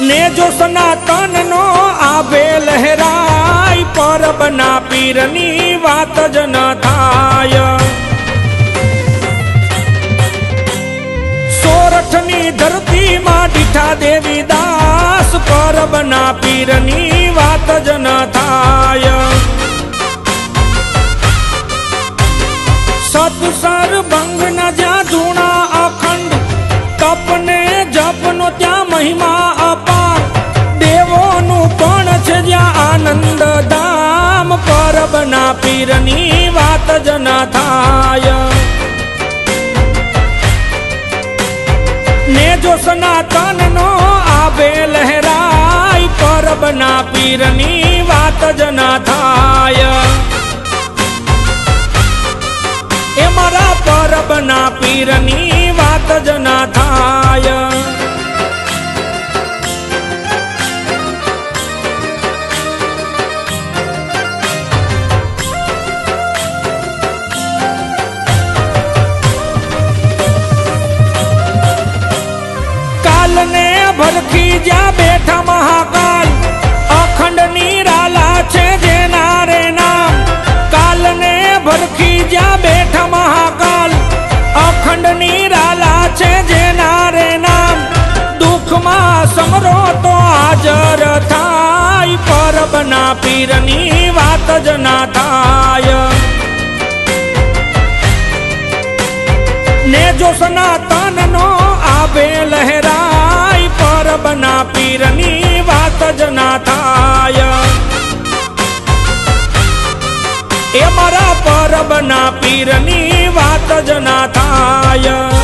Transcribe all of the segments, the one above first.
ને જો સનાતન નો આભે લહેરાય પરબના પીરની વાત જ ન થાય સોરઠની ધરતીમાં દીઠા દેવી દાસ પરબના પીરની વાત જ ન થાય સતસર ભંગ ન જ્યાં ધૂણા અખંડ તપને જપનો ત્યાં મહિમા પીરની વાત જ ના થાય. ને જો સનાતન નો આભે લહેરાય પરબના પીરની વાત જ ના થાય. જ્યાં બેઠા મહાકાલ. અખંડ નિરાલા છે જેના રે નામ. કાલને ભરખી જ્યાં બેઠા મહાકાલ. અખંડ નિરાલા છે જેના રે નામ. દુઃખમાં સમરો તો હાજર થાય. પરબના પીરની વાત જ ના થાય. ને જો સનાતન પીરની વાત જ ના થાય. એ મારા પરબના પીરની વાત જ ના થાય.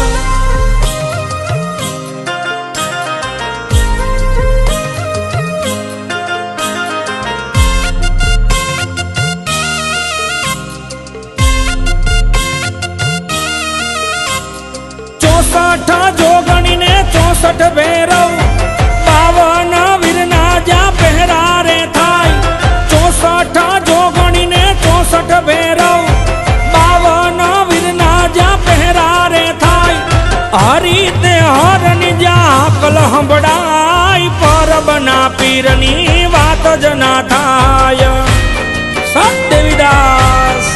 જ્યાં કલ હંભળાય પરબના પીરની વાત જ ના થાય સદેવીદાસ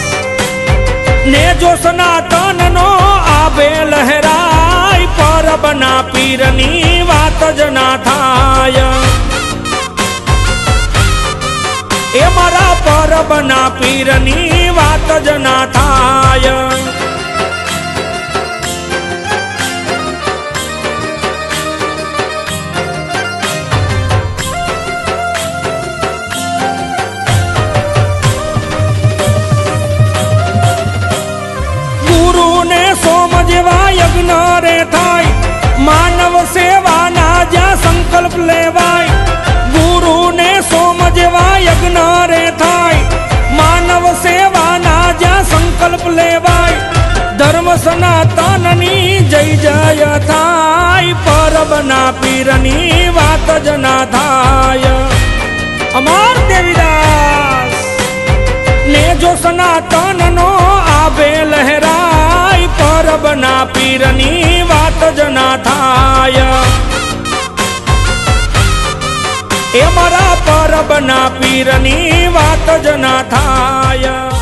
ને જો સનાતન નો આભે લહેરાય પરબના પીરની વાત જ ના થાય એ મારા પરબના પીરની વાત જ ના થાય યજ્ઞ રે થાય. માનવ સેવાના જ્યાં સંકલ્પ લેવાય, ગુરુને સોમ જેવા યજ્ઞ રે થાય. માનવ સેવાના જ્યાં સંકલ્પ લેવાય, ધર્મ સનાતનની જય જય થાય. પરબના પીરની વાત એ મારા પરબના પીરની વાત જ ના થાય.